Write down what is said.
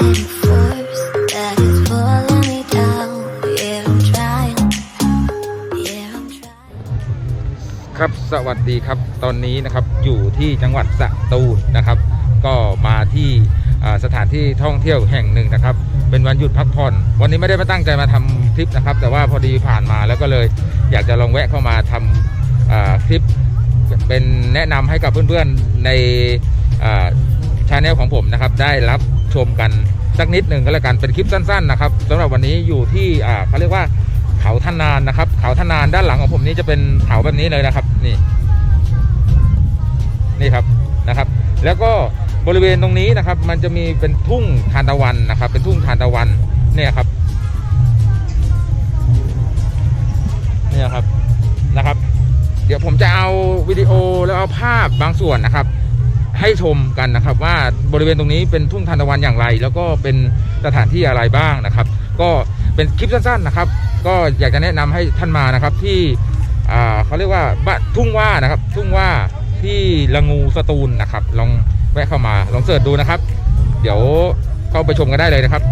ครับสวัสดีครับตอนนี้นะครับอยู่ที่จังหวัดสตูลนะครับ ก็มาที่สถานที่ท่องเที่ยวแห่งหนึ่งนะครับ เป็นวันหยุดพักผ่อน วันนี้ไม่ได้มาตั้งใจมาทำคลิปนะครับ แต่ว่าพอดีผ่านมาแล้วก็เลยอยากจะลองแวะเข้ามาทำคลิปเป็นแนะนำให้กับเพื่อนๆในชาแนลของผมนะครับ ได้รับ ชมกันสักนิดหนึ่งก็แล้วกันเป็นคลิปสั้นๆนะครับสำหรับวันนี้อยู่ที่อ่าเขาเรียกว่าเขาท่านานนะครับ เขาท่านานด้านหลังของผมนี้จะเป็นเขาแบบนี้เลยนะครับ นี่ นี่ครับนะครับ แล้วก็บริเวณตรงนี้นะครับ มันจะมีเป็นทุ่งทานตะวันนะครับ เป็นทุ่งทานตะวันเนี่ยครับเนี่ยครับนะครับ เดี๋ยวผมจะเอาวิดีโอแล้วเอาภาพบางส่วนนะครับ ให้ชมกันนะครับ ว่าบริเวณตรงนี้เป็นทุ่งทานตะวันอย่างไร แล้วก็เป็นสถานที่อะไรบ้างนะครับ ก็เป็นคลิปสั้นๆนะครับ ก็อยากจะแนะนำให้ท่านมานะครับที่อ่าเขาเรียกว่าบ้านทุ่งว่านะครับ ทุ่งว่าที่ละงูสตูลนะครับ ลองแวะเข้ามาลองเสิร์ชดูนะครับ เดี๋ยวเข้าไปชมกันได้เลยนะครับ